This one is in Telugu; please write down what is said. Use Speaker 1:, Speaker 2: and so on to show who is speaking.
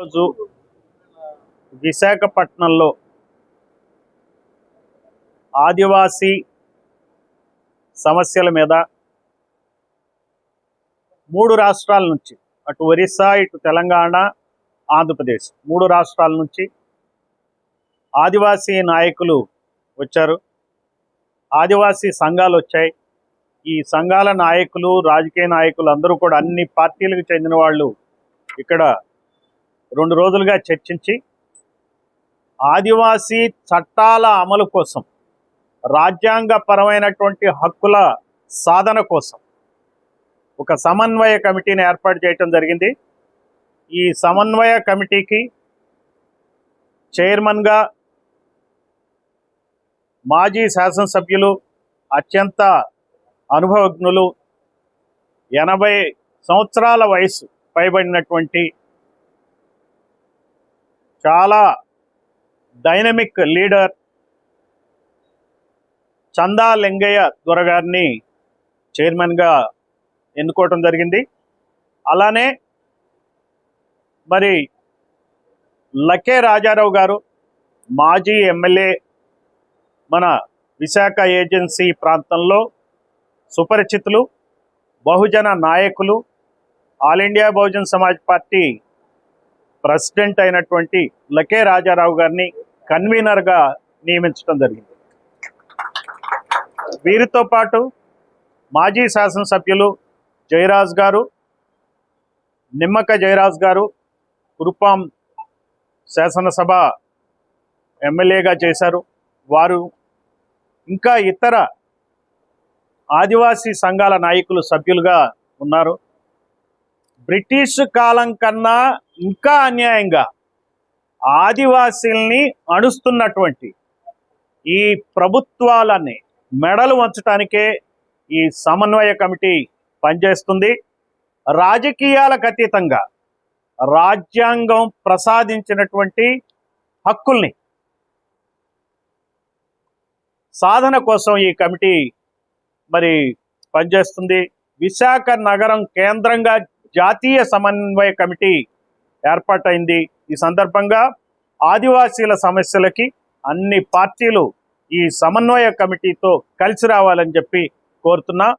Speaker 1: రోజు విశాఖపట్నంలో ఆదివాసీ సమస్యల మీద మూడు రాష్ట్రాల నుంచి అటు ఒరిస్సా ఇటు తెలంగాణ ఆంధ్రప్రదేశ్ మూడు రాష్ట్రాల నుంచి ఆదివాసీ నాయకులు వచ్చారు. ఆదివాసీ సంఘాలు వచ్చాయి. ఈ సంఘాల నాయకులు రాజకీయ నాయకులు అందరూ కూడా అన్ని పార్టీలకు చెందిన వాళ్ళు ఇక్కడ రెండు రోజులుగా చర్చించి ఆదివాసీ చట్టాల అమలు కోసం రాజ్యాంగపరమైనటువంటి హక్కుల సాధన కోసం ఒక సమన్వయ కమిటీని ఏర్పాటు చేయటం జరిగింది. ఈ సమన్వయ కమిటీకి చైర్మన్గా మాజీ శాసనసభ్యులు అత్యంత అనుభవజ్ఞులు ఎనభై సంవత్సరాల వయసు పైబడినటువంటి చాలా డైనమిక్ లీడర్ చందా లింగయ్య దొరగారిని చైర్మన్గా ఎన్నుకోవటం జరిగింది. అలానే మరి లకే రాజారావు గారు మాజీ ఎమ్మెల్యే మన విశాఖ ఏజెన్సీ ప్రాంతంలో సుపరిచితులు బహుజన నాయకులు all India Bahujan Samaj party president అయినటువంటి లకే రాజారావు గారిని కన్వీనర్గా నియమించడం జరిగింది. వీరితో పాటు మాజీ శాసనసభ్యులు జయరాజ్ గారు నిమ్మక జయరాజ్ గారు కురుపాం శాసనసభ ఎమ్మెల్యేగా చేశారు. వారు ఇంకా ఇతర ఆదివాసీ సంఘాల నాయకులు సభ్యులుగా ఉన్నారు. బ్రిటిష్ కాలం కన్నా ఇంకా అన్యాయంగా ఆదివాసీల్ని అణుస్తున్నటువంటి ఈ ప్రభుత్వాలని మెడలు వంచటానికే ఈ సమన్వయ కమిటీ పనిచేస్తుంది. రాజకీయాలకు అతీతంగా రాజ్యాంగం ప్రసాదించినటువంటి హక్కుల్ని సాధన కోసం ఈ కమిటీ మరి పనిచేస్తుంది. విశాఖ నగరం కేంద్రంగా జాతీయ సమన్వయ కమిటీ ఏర్పాటైంది. ఈ సందర్భంగా ఆదివాసీల సమస్యలకి అన్ని పార్టీలు ఈ సమన్వయ కమిటీతో కలిసి రావాలని చెప్పి కోరుతున్నా.